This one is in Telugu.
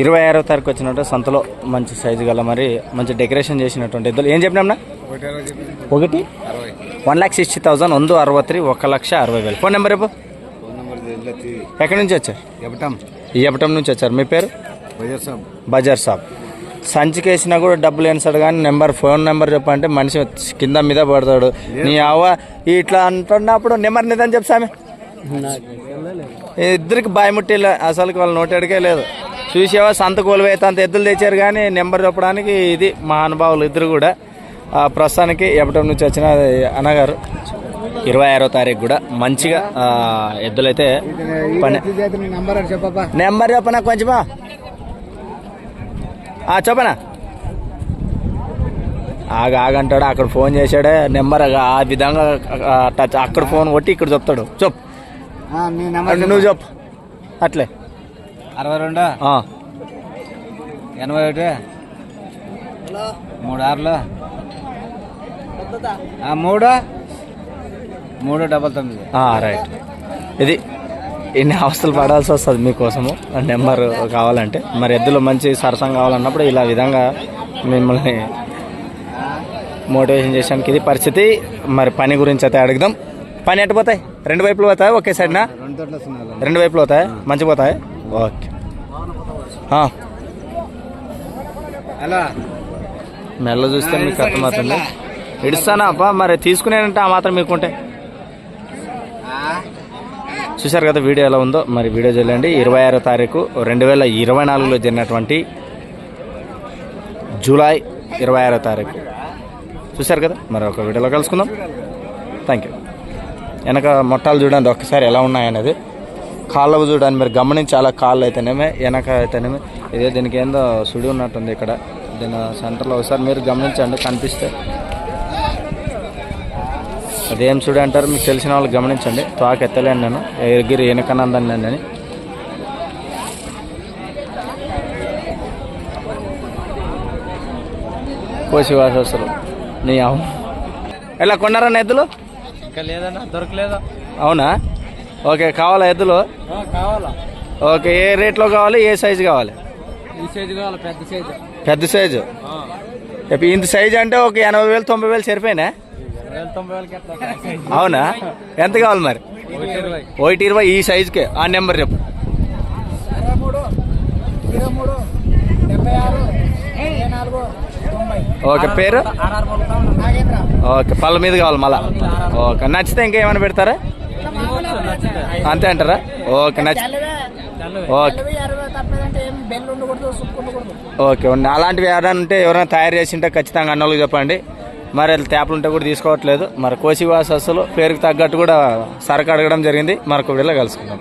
ఇరవై ఆరో తారీఖు వచ్చినట్టు సంతలో మంచి సైజు గల మరి మంచి డెకరేషన్ చేసినటువంటి ఎద్దులు ఏం చెప్పినా ఒకటి? వన్ ల్యాక్ సిక్స్టీ థౌసండ్ వంద అరవై త్రీ ఒక లక్ష అరవై వేలు. ఫోన్ నెంబర్ రేపు ఎక్కడి నుంచి వచ్చారు? చెప్పటం ఇయ్యపటం నుంచి వచ్చారు. మీ పేరు? బజార్ సాబ్. బజార్ షాప్ సంచికి వేసినా కూడా డబ్బులు వేస్తాడు కానీ నెంబర్ ఫోన్ నెంబర్ చెప్పంటే మనిషి కింద మీద పడతాడు. నీ అవ్వ ఇట్లా అంటున్నప్పుడు నెంబర్ నిదని చెప్తామే ఇద్దరికి బాయముట్టి అసలుకి వాళ్ళ నోటెడికే లేదు. చూసేవా? సంత కోలువైతే అంత ఎద్దులు తెచ్చారు కానీ నెంబర్ చెప్పడానికి ఇది మహానుభావులు ఇద్దరు కూడా. ఆ, ప్రస్తుతానికి ఎప్పటి నుంచి వచ్చిన అన్నగారు ఇరవై ఆరో తారీఖు కూడా మంచిగా ఎద్దులైతే పని నంబర్ చెప్పనా కొంచెమా? ఆ, చెప్పనా? ఆగ ఆగంటాడు అక్కడ ఫోన్ చేశాడే. నెంబర్ ఆ- విధంగా టచ్ అక్కడ ఫోన్ కొట్టి ఇక్కడ చెప్తాడు. చెప్పు. నువ్వు చెప్పు. అట్లే. అరవై రెండు? ఎనభై ఒకటి? మూడు ఆరులు ఆ, మూడు? మూడు డబల్ తొమ్మిది. ఆ, రైట్. ఇది ఇన్ని అవస్థలు పడాల్సి వస్తుంది మీకోసము. నెంబర్ కావాలంటే. మరి ఎద్దులు మంచి సరసం కావాలన్నప్పుడు ఇలా విధంగా మిమ్మల్ని మోటివేషన్ చేయడానికి ఇది పరిస్థితి. మరి పని గురించి అయితే అడుగుదాం. పని ఎట్టు పోతాయి? రెండు వైపులు పోతాయి? ఒకే సైడ్నా రెండు తోటలు వస్తున్నారు రెండు వైపులు పోతాయి? మంచి పోతాయి? ఓకే. అలా. మెల్ల చూస్తే మీకు అర్థమవుతుంది. ఇడుస్తానా అప్ప మరి తీసుకునేనంటే ఆ మాత్రం మీకుంటే. చూశారు కదా వీడియో ఎలా ఉందో? మరి వీడియో చూడండి. ఇరవై ఆరో తారీఖు రెండు వేల ఇరవై నాలుగులో జరిగినటువంటి జూలై ఇరవై ఆరో తారీఖు. చూశారు కదా? మరి ఒక వీడియోలో కలుసుకుందాం. థ్యాంక్ యూ వెనక మొట్టాలు చూడండి ఒక్కసారి ఎలా ఉన్నాయనేది. కాళ్ళకు చూడండి మీరు గమనించి అలా కాళ్ళు అయితేనేమే వెనక అయితేనేమే. ఇదే దీనికి ఏందో సుడి ఉన్నట్టుంది ఇక్కడ. దీని సెంటర్లో ఒకసారి మీరు గమనించండి కనిపిస్తే. అదేం చూడు అంటారు? మీకు తెలిసిన వాళ్ళు గమనించండి. తోక ఎత్తలేను నేను. ఎగిరి వెనకనందని అని కోసి వాసలు నీ అవును ఎలా కొన్నారా ఎద్దులు? ఇంకా లేదన్నా దొరకలేదు? అవునా? ఓకే కావాలా ఎద్దులు? కావాలా. ఓకే ఏ రేట్లో కావాలి ఏ సైజు కావాలి? ఈ సైజు కావాలి పెద్ద సైజు. పెద్ద సైజు? ఇంత సైజు అంటే ఒక ఎనభై వేలు తొంభై వేలు సరిపోయినా? అవునా? ఎంత కావాలి మరి? ఒకటి ఇరవై. ఈ సైజుకే. ఆ నెంబర్ చెప్పు. ఓకే పేరు? ఓకే పళ్ళ మీద కావాలి మళ్ళా. ఓకే నచ్చితే ఇంకేమైనా పెడతారా? అంతే అంటారా? ఓకే నచ్చి ఓకే అరవై తప్పదంటే ఏం బెల్ ఉండకూడదు సుక్కు ఉండకూడదు. ఓకే ఉంది అలాంటివి ఎవరైనా ఉంటే ఎవరైనా తయారు చేసి ఉంటే ఖచ్చితంగా అన్నోళ్ళకి చెప్పండి. మరి అది తేపలు ఉంటే కూడా తీసుకోవట్లేదు. మరి కోసివాసస్సులు పేరుకు తగ్గట్టు కూడా సరకు అడగడం జరిగింది. మరొక వీడియోలో కలుసుకుందాం.